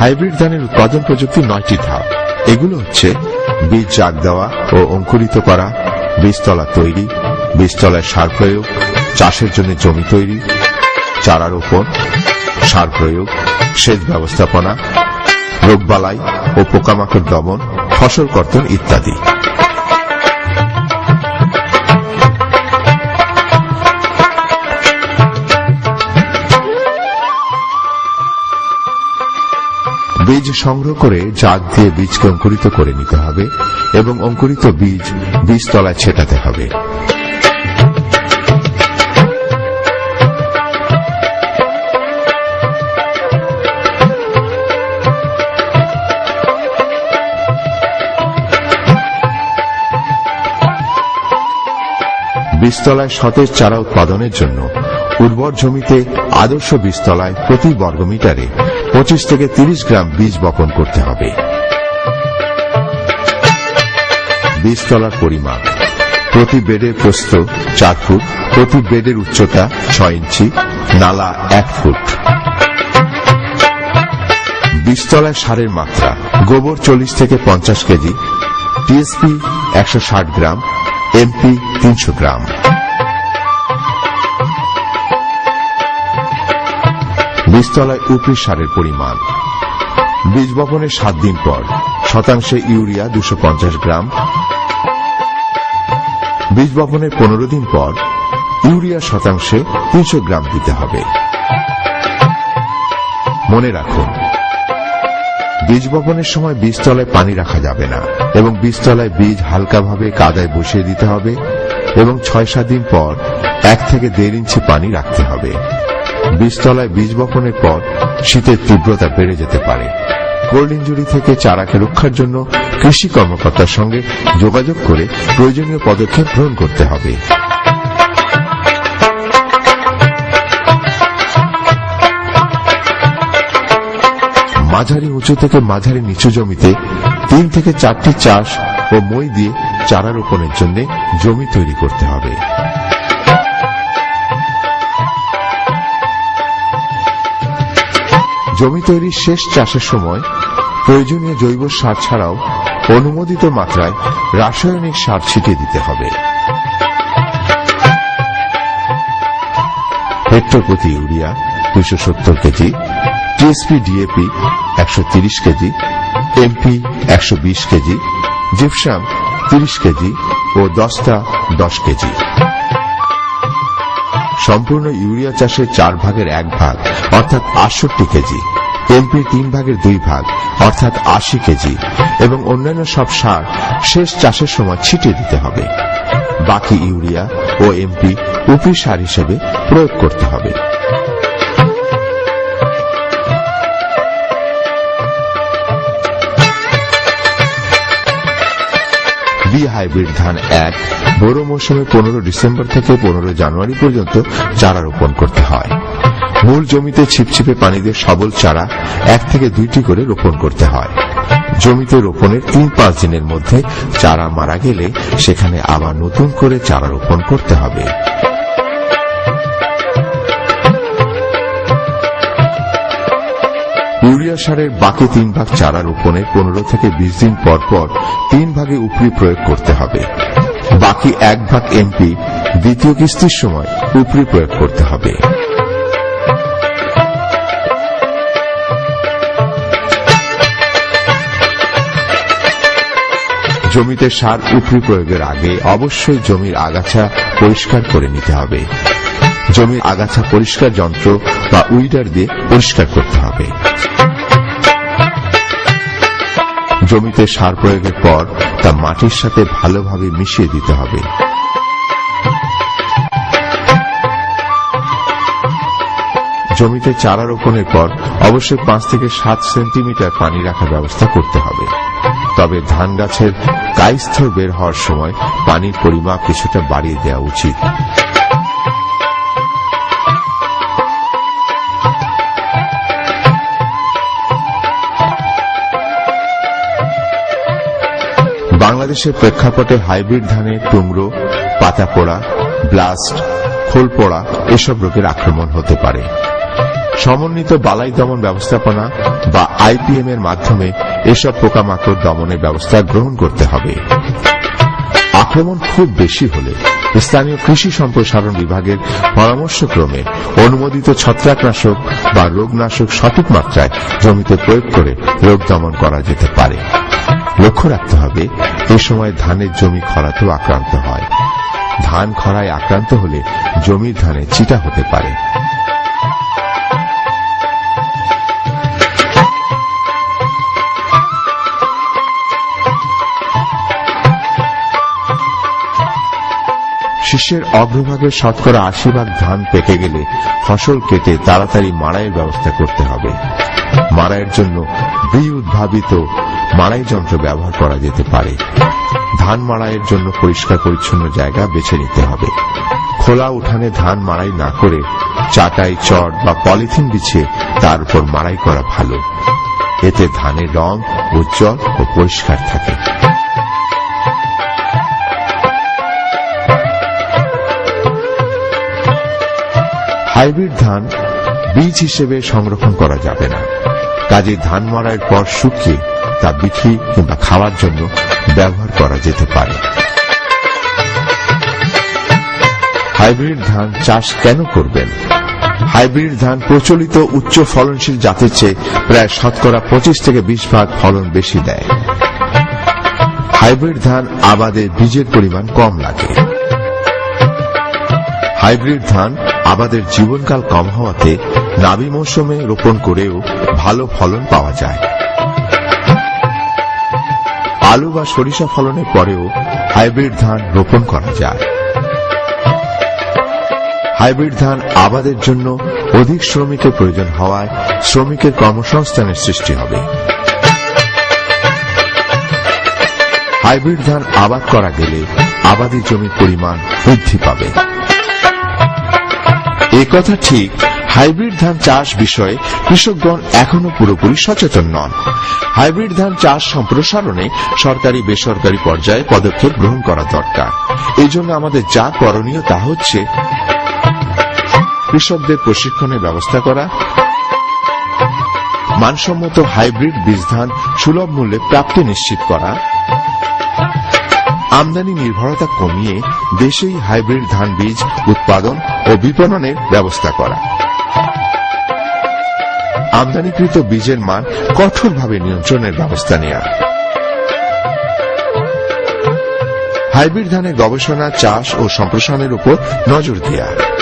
Hybrid ধানের উৎপাদন প্রযুক্তি নয়টি ধাপ। এগুলো হচ্ছে বীজ জাগ দেওয়া ও অঙ্কুরিত করা, বীজতলা তৈরি, বীজতলায় সার প্রয়োগ, চাষের জন্য জমি তৈরি, চারা রোপণ, সার প্রয়োগ, সেচ ব্যবস্থাপনা, রোগবালাই ও পোকামাকড় দমন ফসল কর্তন ইত্যাদি। বীজ সংগ্রহ করে জাগ দিয়ে বীজকে অঙ্কুরিত করে নিতে হবে এবং অঙ্কুরিত বীজ বীজতলায় ছেটাতে হবে। বীজতলায় সতেজ চারা উৎপাদনের জন্য উর্বর জমিতে আদর্শ বীজতলায় প্রতি বর্গমিটারে পঁচিশ থেকে তিরিশ গ্রাম বীজ বপন করতে হবে। বীজতলার পরিমাপ প্রতি বেডের প্রস্থ চার ফুট, প্রতি বেডের উচ্চতা ছয় ইঞ্চি, নালা এক ফুট। বীজতলায় সারের মাত্রা, গোবর চল্লিশ থেকে পঞ্চাশ কেজি, টিএসপি একশো ষাট গ্রাম এমপি তিনশো গ্রাম। বীজতলায় উপরি সারের পরিমাণ। বীজ বপনের সাত দিন পর শতাংশে ইউরিয়া দুশো গ্রাম। বীজ বপনের পনেরো দিন পর ইউরিয়া শতাংশে তিনশো গ্রাম দিতে হবে। মনে রাখুন বীজ বপনের সময় বীজতলায় পানি রাখা যাবে না এবং বীজতলায় বীজ হালকাভাবে কাদায় বসিয়ে দিতে হবে এবং ছয় সাত দিন পর এক থেকে দেড় ইঞ্চি পানি রাখতে হবে। বীজতলায় বীজ বপনের পর শীতের তীব্রতা বেড়ে যেতে পারে। কোল্ড ইঞ্জুরি থেকে চারাকে রক্ষার জন্য কৃষি কর্মকর্তার সঙ্গে যোগাযোগ করে প্রয়োজনীয় পদক্ষেপ গ্রহণ করতে হবে। মাঝারি উঁচু থেকে মাঝারি নিচু জমিতে তিন থেকে চারটি চাষ ও মই দিয়ে চারা রোপণের জন্য জমি তৈরি করতে হবে। জমি তৈরির শেষ চাষের সময় প্রয়োজনীয় জৈব সার ছাড়াও অনুমোদিত মাত্রায় রাসায়নিক সার ছিটিয়ে দিতে হবে। হেক্টর প্রতি ইউরিয়া দুশো সত্তর কেজি, টিএসপি, ডিএপি একশো কেজি এমপি একশো বিশ কেজি, জিপসাম তিরিশ কেজি ও দস্তা দশ কেজি। সম্পূর্ণ ইউরিয়া চাষের চার ভাগের এক ভাগ, অর্থাৎ আটষট্টি কেজি এমপির তিন ভাগের দুই ভাগ, অর্থাৎ আশি কেজি, এবং অন্যান্য সব সার শেষ চাষের সময় ছিটিয়ে দিতে হবে। বাকি ইউরিয়া ও এমপি উপি সার হিসেবে প্রয়োগ করতে হবে। বি হাইব্রিড ধান এক বোরো মৌসুমে পনেরো ডিসেম্বর থেকে পনেরো জানুয়ারি পর্যন্ত চারা রোপণ করতে হয়। মূল জমিতে ছিপছিপে পানি দিয়ে সবল চারা এক থেকে দুইটি করে রোপণ করতে হয়। জমিতে রোপণের তিন পাঁচ দিনের মধ্যে চারা মারা গেলে সেখানে আবার নতুন করে চারা রোপণ করতে হবে। ইউরিয়া সারের বাকি তিন ভাগ চারা রোপণের পনেরো থেকে বিশ দিন পর পর তিন ভাগে উপরি প্রয়োগ করতে হবে। বাকি এক ভাগ এমপি দ্বিতীয় কিস্তির সময় উপরি প্রয়োগ করতে হবে। জমিতে সার উপরি প্রয়োগের আগে অবশ্যই জমির আগাছা পরিষ্কার করে নিতে হবে। জমির আগাছা পরিষ্কার যন্ত্র বা উইডার দিয়ে পরিষ্কার করতে হবে। জমিতে সার প্রয়োগের পর তা মাটির সাথে ভালোভাবে মিশিয়ে দিতে হবে। জমিতে চারা রোপণের পর অবশ্যই পাঁচ থেকে সাত সেন্টিমিটার পানি রাখার ব্যবস্থা করতে হবে। তবে ধান গাছের কাইস্থর বের হওয়ার সময় পানির পরিমাপ কিছুটা বাড়িয়ে দেওয়া উচিত। বাংলাদেশের প্রেক্ষাপটে হাইব্রিড ধানের টুমরো পাতা পোড়া ব্লাস্ট খোল পোড়া এসব রোগের আক্রমণ হতে পারে। সমন্বিত বালাই দমন ব্যবস্থাপনা বা আইপিএম এর মাধ্যমে এসব পোকামাকড় দমনের ব্যবস্থা গ্রহণ করতে হবে। আক্রমণ খুব বেশি হলে স্থানীয় কৃষি সম্প্রসারণ বিভাগের পরামর্শক্রমে অনুমোদিত ছত্রাকনাশক বা রোগনাশক সঠিক মাত্রায় জমিতে প্রয়োগ করে রোগ দমন করা যেতে পারে। লক্ষ্য রাখতে হবে, এ সময় ধানের জমি খরাতেও আক্রান্ত হয়। ধান খরায় আক্রান্ত হলে জমির ধানে চিটা হতে পারে। শীষের অগ্রভাগের শতকরা আশি ভাগ ধান পেকে গেলে ফসল কেটে তাড়াতাড়ি মাড়াইয়ের ব্যবস্থা করতে হবে। মাড়াইয়ের জন্য বি উদ্ভাবিত মাড়াই যন্ত্র ব্যবহার করা যেতে পারে। ধান মাড়াইয়ের জন্য পরিষ্কার পরিচ্ছন্ন জায়গা বেছে নিতে হবে। খোলা উঠানে ধান মাড়াই না করে চাটাই, চট বা পলিথিন বিছিয়ে তার উপর মাড়াই করা ভালো। এতে ধানের রং উজ্জ্বল ও পরিষ্কার থাকে। হাইব্রিড ধান বীজ হিসেবে সংরক্ষণ করা যাবে না। কাজে ধান মারার পর শুকিয়ে তা বিক্রি কিংবা খাওয়ার জন্য ব্যবহার করা যেতে পারে। হাইব্রিড ধান চাষ কেন করবেন? হাইব্রিড ধান প্রচলিত উচ্চ ফলনশীল জাতের চেয়ে প্রায় শতকরা পঁচিশ থেকে বিশ ভাগ ফলন বেশি দেয়। হাইব্রিড ধান আবাদে বীজের পরিমাণ কম লাগে। হাইব্রিড ধান আবাদের জীবনকাল কম হওয়াতে নাবি মৌসুমে রোপণ করেও ভালো ফলন পাওয়া যায়। আলু বা সরিষা ফলনের পরেও হাইব্রিড ধান রোপণ করা যায়। হাইব্রিড ধান আবাদের জন্য অধিক শ্রমিকের প্রয়োজন হওয়ায় শ্রমিকের কর্মসংস্থানের সৃষ্টি হবে। হাইব্রিড ধান আবাদ করা গেলে আবাদি জমির পরিমাণ বৃদ্ধি পাবে। কথা ঠিক হাইব্রিড ধান চাষ বিষয়ে কৃষকগণ এখনও পুরোপুরি সচেতন নন। হাইব্রিড ধান চাষ সম্প্রসারণে সরকারি বেসরকারি পর্যায়ে পদক্ষেপ গ্রহণ করা দরকার। এই জন্য আমাদের যা করণীয় তা হচ্ছে কৃষকদের প্রশিক্ষণের ব্যবস্থা করা, মানসম্মত হাইব্রিড বীজ ধান সুলভ মূল্যে প্রাপ্তি নিশ্চিত করা, আমদানি নির্ভরতা কমিয়ে দেশেই হাইব্রিড ধান বীজ উৎপাদন ও বিপণনের ব্যবস্থা করা। আমদানিকৃত বীজের মান কঠোরভাবে নিয়ন্ত্রণের ব্যবস্থা নেওয়া হাইব্রিড ধানের গবেষণা, চাষ ও সম্প্রসারণের উপর নজর দেওয়া